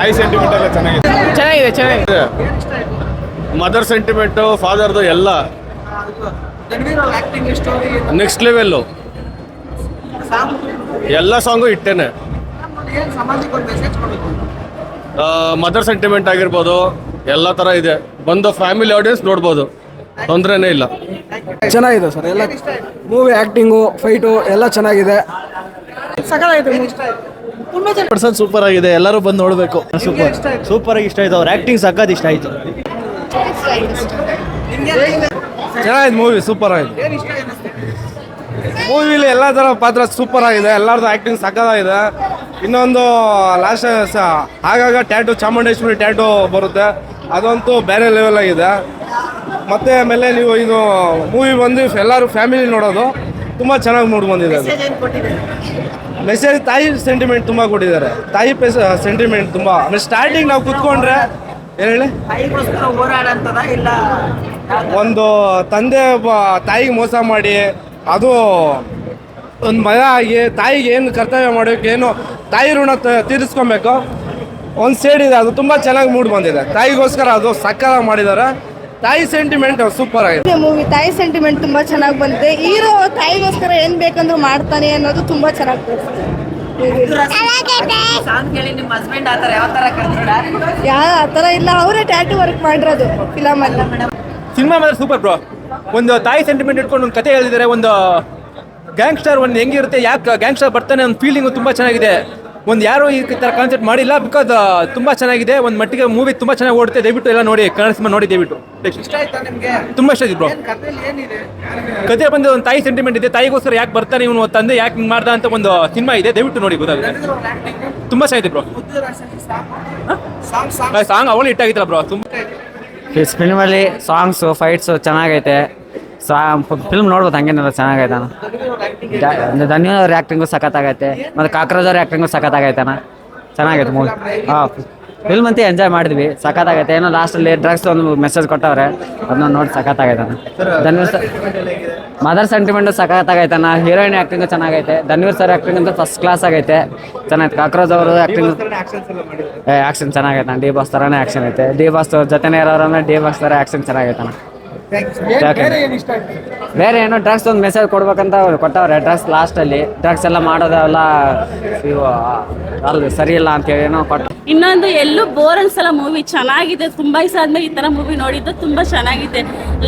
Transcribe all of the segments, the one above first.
ತಾಯಿ ಸೆಂಟಿಮೆಂಟ್ ಎಲ್ಲ ಚೆನ್ನಾಗಿದೆ. ಚೆನ್ನಾಗಿದೆ ಚೆನ್ನಾಗಿದೆ. ಮದರ್ ಸೆಂಟಿಮೆಂಟು ಫಾದರ್ದು ಎಲ್ಲ. ನೆಕ್ಸ್ಟ್ ಲೆವೆಲ್ಲು ಎಲ್ಲ ಸಾಂಗು ಇಟ್ಟೇನೆ ಮದರ್ ಸೆಂಟಿಮೆಂಟ್ ಆಗಿರ್ಬೋದು ಎಲ್ಲ ಥರ ಇದೆ. ಬಂದು ಫ್ಯಾಮಿಲಿ ಆಡಿಯನ್ಸ್ ನೋಡ್ಬೋದು. ತೊಂದರೆನೇ ಇಲ್ಲ. ಚೆನ್ನಾಗಿದೆ ಸರ್ ಎಲ್ಲ ಮೂವಿ ಆ್ಯಕ್ಟಿಂಗು ಫೈಟು ಎಲ್ಲ ಚೆನ್ನಾಗಿದೆ. ಪರ್ಸನ್ ಸೂಪರ್ ಆಗಿದೆ ಎಲ್ಲರೂ ಬಂದು ನೋಡಬೇಕು. ಸೂಪರ್ ಸೂಪರ್ ಆಗಿ ಇಷ್ಟ ಆಯ್ತು. ಅವ್ರ ಆಕ್ಟಿಂಗ್ ಸಕ್ಕತ್ ಇಷ್ಟ ಆಯ್ತು. ಚೆನ್ನಾಗಿದೆ ಮೂವಿ ಸೂಪರ್ ಆಗಿದೆ. ಮೂವಿಲಿ ಎಲ್ಲ ಥರ ಪಾತ್ರ ಸೂಪರ್ ಆಗಿದೆ ಎಲ್ಲರದ್ದು ಆ್ಯಕ್ಟಿಂಗ್ ಸಕ್ಕತ್ತಾಗಿದೆ ಇನ್ನೊಂದು ಲಾಸ್ಟ್ ಆಗಾಗ ಟ್ಯಾಟು ಚಾಮುಂಡೇಶ್ವರಿ ಟ್ಯಾಟು ಬರುತ್ತೆ. ಅದಂತೂ ಬೇರೆ ಲೆವೆಲ್ ಆಗಿದೆ. ಮತ್ತೆ ಆಮೇಲೆ ನೀವು ಇದು ಮೂವಿ ಬಂದು ಎಲ್ಲರೂ ಫ್ಯಾಮಿಲಿ ನೋಡೋದು. ತುಂಬ ಚೆನ್ನಾಗಿ ಮೂಡ್ ಬಂದಿದೆ ಅದು ಮೆಸೇಜ್ ತಾಯಿ ಸೆಂಟಿಮೆಂಟ್ ತುಂಬ ಕೊಟ್ಟಿದ್ದಾರೆ. ತಾಯಿ ಪೆಸ್ ಸೆಂಟಿಮೆಂಟ್ ತುಂಬ. ಆಮೇಲೆ ಸ್ಟಾರ್ಟಿಂಗ್ ನಾವು ಕುತ್ಕೊಂಡ್ರೆ ಏನ್ ಹೇಳಿ? ಒಂದು ತಂದೆ ಒಬ್ಬ ತಾಯಿಗೆ ಮೋಸ ಮಾಡಿ ಅದು ಒಂದು ಮಗ ಆಗಿ ತಾಯಿಗೆ ಏನು ಕರ್ತವ್ಯ ಮಾಡಬೇಕು ಏನು ತಾಯಿ ಋಣ ತೀರಿಸ್ಕೊಬೇಕು. ಒಂದು ಸೈಡ್ ಇದೆ ಅದು ತುಂಬ ಚೆನ್ನಾಗಿ ಮೂಡ್ ಬಂದಿದೆ. ತಾಯಿಗೋಸ್ಕರ ಅದು ಸಕ್ಕತ್ತಾಗಿ ಮಾಡಿದ್ದಾರೆ. ತಾಯಿ ಸೆಂಟಿಮೆಂಟ್ ಸೂಪರ್ ಆಗಿದೆ. ಮೂವಿ ತಾಯಿ ಸೆಂಟಿಮೆಂಟ್ ತುಂಬಾ ಚೆನ್ನಾಗಿ ಬಂದಿದೆ. ಹೀರೋ ತಾಯಿಗೋಸ್ಕರ ಏನ್ ಬೇಕಂದ್ರೂ ಮಾಡ್ತಾನೆ ಅನ್ನೋದು ತುಂಬಾ ಚೆನ್ನಾಗಿ ಯಾ ಆ ಥರ ಇಲ್ಲ. ಅವರೇ ಟ್ಯಾಟು ವರ್ಕ್ ಮಾಡಿರೋದು ಫಿಲಮ್ ಅಲ್ಲ. ಸಿನಿಮಾ ಮಾತ್ರ ಸೂಪರ್ ಬ್ರೋ ಒಂದು ತಾಯಿ ಸೆಂಟಿಮೆಂಟ್ ಇಟ್ಕೊಂಡು ಒಂದು ಕತೆ ಹೇಳಿದ್ದಾರೆ ಒಂದು ಗ್ಯಾಂಗ್ಸ್ಟರ್ ಒಂದು ಹೆಂಗಿರುತ್ತೆ ಯಾಕೆ ಗ್ಯಾಂಗ್ಸ್ಟರ್ ಬರ್ತಾನೆ ಒಂದು ಫೀಲಿಂಗು ತುಂಬ ಚೆನ್ನಾಗಿದೆ. ಒಂದು ಯಾರು ಈ ಥರ ಕಾನ್ಸೆಪ್ಟ್ ಮಾಡಿಲ್ಲ ಬಿಕಾಸ್ ತುಂಬ ಚೆನ್ನಾಗಿದೆ. ಒಂದು ಮಟ್ಟಿಗೆ ಮೂವಿ ತುಂಬ ಚೆನ್ನಾಗಿ ಓಡುತ್ತೆ. ದಯವಿಟ್ಟು ಎಲ್ಲ ನೋಡಿ ಕನ್ನಡ ಸಿನಿಮಾ ನೋಡಿ ದಯವಿಟ್ಟು. ತುಂಬ ಇಷ್ಟ ಆಯ್ತು ಬ್ರೋ ಕತೆ ಬಂದು ಒಂದು ತಾಯಿ ಸೆಂಟಿಮೆಂಟ್ ಇದೆ. ತಾಯಿಗೋಸ್ಕರ ಯಾಕೆ ಬರ್ತಾನೆ ಇವನು? ತಂದೆ ಯಾಕೆ ಹಿಂಗೆ ಮಾಡ್ದ ಅಂತ ಒಂದು ಸಿನಿಮಾ ಇದೆ. ದಯವಿಟ್ಟು ನೋಡಿ ಗೊತ್ತಾಗುತ್ತೆ. ತುಂಬ ಚೆನ್ನಾಗಿದೆ ಬ್ರೋ ಸಾಂಗ್ ಅವಳು ಇಟ್ಟಾಗಿತ್ತಲ್ಲ ಬ್ರೋ ತುಂಬ ಫಿಲ್ಮಲ್ಲಿ ಸಾಂಗ್ಸು ಫೈಟ್ಸು ಚೆನ್ನಾಗೈತೆ. ಸಾ ಫಿಲ್ಮ್ ನೋಡ್ಬೋದು ಹಂಗೇನಿಲ್ಲ ಚೆನ್ನಾಗೈತೆ ಅಣ್ಣ. ದ- ಧನ್ಯ ಅವ್ರ ಆ್ಯಕ್ಟಿಂಗು ಸಖತ್ತಾಗೈತೆ. ಮತ್ತು ಕಾಕ್ರೋಜ್ ಅವ್ರ ಆ್ಯಕ್ಟಿಂಗು ಸಖತ್ತಾಗೈತಾನ ಚೆನ್ನಾಗೈತೆ ಮೂವಿ ಹಾಂ ಫಿಲ್ಮ್ ಅಂತ ಎಂಜಾಯ್ ಮಾಡಿದ್ವಿ. ಸಖತ್ತಾಗೈತೆ. ಏನೋ ಲಾಸ್ಟಲ್ಲಿ ಡ್ರಗ್ಸ್ ಒಂದು ಮೆಸೇಜ್ ಕೊಟ್ಟವ್ರೆ. ಅದನ್ನ ನೋಡಿ ಸಖತ್ತಾಗೈತಾನ ಧನ್ವೀರ್ ಸರ್. ಮದರ್ ಸೆಂಟಿಮೆಂಟು ಸಖತ್ತಾಗೈತಾನ ಹೀರೋಯಿನ್ ಆ್ಯಕ್ಟಿಂಗು ಚೆನ್ನಾಗೈತೆ. ಧನ್ವೀರ್ ಸರ್ ಆ್ಯಕ್ಟಿಂಗ್ ಅಂತ ಫಸ್ಟ್ ಕ್ಲಾಸ್ ಆಗೈತೆ. ಚೆನ್ನಾಗೈತೆ. ಕಾಕ್ರೋಜ್ ಅವರು ಆ್ಯಕ್ಟಿಂಗ್ ಏ ಆ್ಯಕ್ಷನ್ ಚೆನ್ನಾಗೈತೆ ಡಿ ಬಾಸ್ ಥರನೇ ಆ್ಯಕ್ಷನ್ ಐತೆ. ಡಿ ಬಾಸ್ ಜೊತೆನೇ ಇರೋರನ್ನ ಡಿ ಬಾಸ್ ಥರ ಆ್ಯಕ್ಷನ್ ಚೆನ್ನಾಗೈತಾನ? ಬೇರೆ ಏನೋ ಡ್ರಗ್ಸ್ ಒಂದು ಮೆಸೇಜ್ ಕೊಡ್ಬೇಕಂತ ಅವ್ರು ಕೊಟ್ಟವ್ರೆ ಡ್ರಗ್ಸ್ ಲಾಸ್ಟಲ್ಲಿ ಡ್ರಗ್ಸ್ ಎಲ್ಲ ಮಾಡೋದೆಲ್ಲ ಅಲ್ಲಿ ಸರಿ ಇಲ್ಲ ಅಂತೇಳಿ ಏನೋ ಕೊಟ್ಟು ಇನ್ನೊಂದು ಎಲ್ಲೂ ಬೋರ್ ಅನ್ಸಲ್ಲ ಮೂವಿ ಚೆನ್ನಾಗಿದೆ. ತುಂಬಾ ದಿವಸ ಆದ್ಮೇಲೆ ಈ ತರ ಮೂವಿ ನೋಡಿದ್ದು ತುಂಬಾ ಚೆನ್ನಾಗಿದೆ.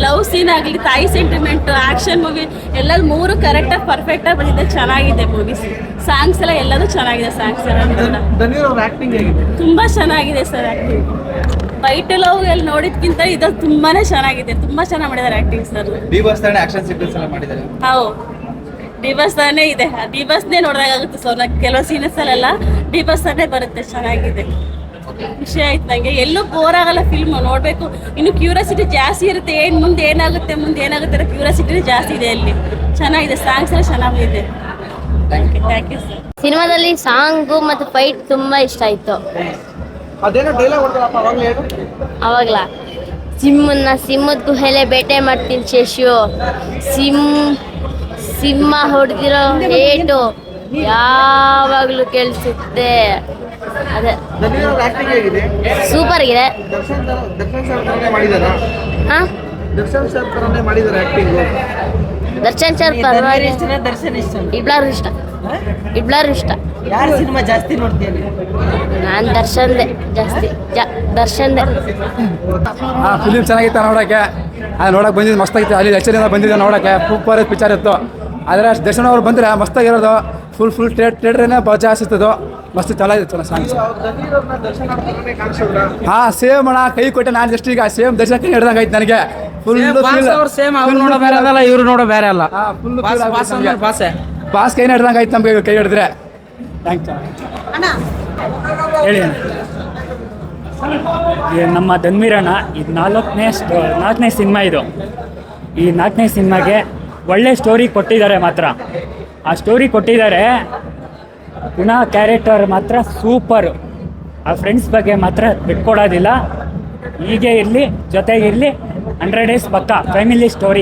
ಲವ್ ಸೀನ್ ಆಗಲಿ ತಾಯಿ ಸೆಂಟಿಮೆಂಟ್ ಆಕ್ಷನ್ ಮೂವಿ ಎಲ್ಲ ಮೂರು ಕರೆಕ್ಟಾಗಿ ಪರ್ಫೆಕ್ಟಾಗಿ ಬಂದಿದೆ ಚೆನ್ನಾಗಿದೆ ಮೂವೀಸ್ ಸಾಂಗ್ಸ್ ಎಲ್ಲ ಎಲ್ಲದೂ ಚೆನ್ನಾಗಿದೆ ಸಾಂಗ್ಸ್ ಎಲ್ಲ. ತುಂಬಾ ಚೆನ್ನಾಗಿದೆ ಸರ್ ಆಕ್ಟಿಂಗ್ ಫೈಟ್ ಲವ್ ಅಲ್ಲಿ ನೋಡಿದ್ಕಿಂತ ಇದು ತುಂಬಾನೇ ಚೆನ್ನಾಗಿದೆ ತುಂಬಾ ಚೆನ್ನಾಗಿ ಮಾಡಿದ್ದಾರೆ ಆಕ್ಟಿಂಗ್ ಸರ್ ಹೌದು. ಮಾಡಿದ್ದಾರೆ ಬಸ್ ತಾನೇ ಇದೆ. ಬಸ್ನೇ ನೋಡಿದಾಗುತ್ತೆ ಸರ್ ಕೆಲವು ಸೀನಸ್ ಅಲ್ಲೆಲ್ಲ ಬಸ್ ಬರುತ್ತೆ ಚೆನ್ನಾಗಿದೆ. ಖುಷಿ ಆಯ್ತು ನಂಗೆ. ಎಲ್ಲೂ ಬೋರ್ ಆಗಲ್ಲ ಫಿಲ್ಮ್ ನೋಡಬೇಕು. ಇನ್ನು ಕ್ಯೂರಿಯಾಸಿಟಿ ಜಾಸ್ತಿ ಇರುತ್ತೆ. ಏನು ಮುಂದೆ ಏನಾಗುತ್ತೆ ಮುಂದೆ ಏನಾಗುತ್ತೆ ಅನ್ನೋ ಕ್ಯೂರಿಯಾಸಿಟಿ ಜಾಸ್ತಿ ಇದೆ ಅಲ್ಲಿ. ಚೆನ್ನಾಗಿದೆ. ಸಾಂಗ್ಸ್ ಎಲ್ಲ ಚೆನ್ನಾಗಿದೆ. ಥ್ಯಾಂಕ್ ಯು ಸರ್ ಸಿನಿಮಾದಲ್ಲಿ ಸಾಂಗು ಮತ್ತು ಫೈಟ್ ತುಂಬಾ ಇಷ್ಟ ಆಯ್ತು. ಅವಾಗ್ಲ ಸಿಂಹನ್ನ ಸಿಂಹದ ಗುಹೆಲೆ ಬೇಟೆ ಮಾಡ್ತೀನಿ ಶೇಷು. ಸಿಂ ಸಿಂಹ ಹೊಡೆದಿರೋ ಏಟು ಯಾವಾಗ್ಲೂ ಕೇಳಿಸುತ್ತೆ. ಅದೇ. ಸೂಪರ್ ಆಗಿದೆ. ಹಾ? ದರ್ಶನ್ ಸರ್ ಪರವಾಗಿಲ್ಲ. ದರ್ಶನ್ ಇಷ್ಟ ಇಬ್ಲಾರು ಇಷ್ಟ. ಇಬ್ಲಾರು ಇಷ್ಟ. ಯಾರ ಸಿನಿಮಾ ಜಾಸ್ತಿ ನೋಡ್ತೀನಿ ನಾನು? ದರ್ಶನ್ದೆ ಜಾಸ್ತಿ ಜಾ ದರ್ಶನ್ದೆ. ಹಾಂ ಫಿಲಿಮ್ ಚೆನ್ನಾಗಿತ್ತು ನೋಡಕ್ಕೆ? ಅದು ನೋಡೋಕೆ ಬಂದಿದ್ದು ಮಸ್ತಾಗಿತ್ತು. ಅಲ್ಲಿ ಎಚ್ಚರಿಂದ ಬಂದಿದ್ದೆ ನೋಡಕ್ಕೆ. ಸೂಪರ್ ಪಿಕ್ಚರ್ ಇತ್ತು. ಆದರೆ ಅಷ್ಟು ದರ್ಶನ್ ಅವ್ರು ಬಂದರೆ ಮಸ್ತಾಗಿರೋದು. ಫುಲ್ ಫುಲ್ ಟ್ರೇಡ್ ಟ್ರೇಡ್ರೇನೆ ಜಾಸ್ತಿ ಇರ್ತದೆ. ಮಸ್ತ್ ಚೆನ್ನಾಗಿತ್ತು ಚಲೋ ಸಾಂಗ್ಸ್ ಹಾಂ ಸೇಮ್ ಅಣ್ಣ. ಕೈ ಕೊಟ್ಟೆ ನಾನು ಜಸ್ಟ್ ಈಗ ಸೇಮ್ ದರ್ಶನ ಕೈ ಹಿಡ್ದಂಗೆ ಆಯ್ತು ನನಗೆ. ಫುಲ್ ಸೇಮ್ ಅವ್ರು ನೋಡೋ ಬೇರೆ ಅಲ್ಲ ಇವ್ರು ನೋಡೋ ಬೇರೆ ಅಲ್ಲ. ಫುಲ್ ಪಾಸ್ ಕೈ ಹಿಡ್ದಂಗೆ ಆಯ್ತು ನಮಗೆ ಕೈ ಹಿಡಿದ್ರೆ. ಥ್ಯಾಂಕ್ ಹೇಳಿ ನಮ್ಮ ಧನ್ವೀರಣ್ಣ ಇದು ನಾಲ್ಕನೇ ನಾಲ್ಕನೇ ಸಿನಿಮಾ ಇದು. ಈ ನಾಲ್ಕನೇ ಸಿನಿಮಾಗೆ ಒಳ್ಳೆ ಸ್ಟೋರಿ ಕೊಟ್ಟಿದ್ದಾರೆ ಮಾತ್ರ. ಆ ಸ್ಟೋರಿ ಕೊಟ್ಟಿದ್ದಾರೆ ಪುನಃ ಕ್ಯಾರೆಕ್ಟರ್ ಮಾತ್ರ ಸೂಪರ್ ಆ ಫ್ರೆಂಡ್ಸ್ ಬಗ್ಗೆ ಮಾತ್ರ ಬಿಟ್ಕೊಡೋದಿಲ್ಲ. ಹೀಗೆ ಇರಲಿ ಜೊತೆಗಿರಲಿ ಹಂಡ್ರೆಡ್ ಡೇಸ್ ಪಕ್ಕ ಫ್ಯಾಮಿಲಿ ಸ್ಟೋರಿ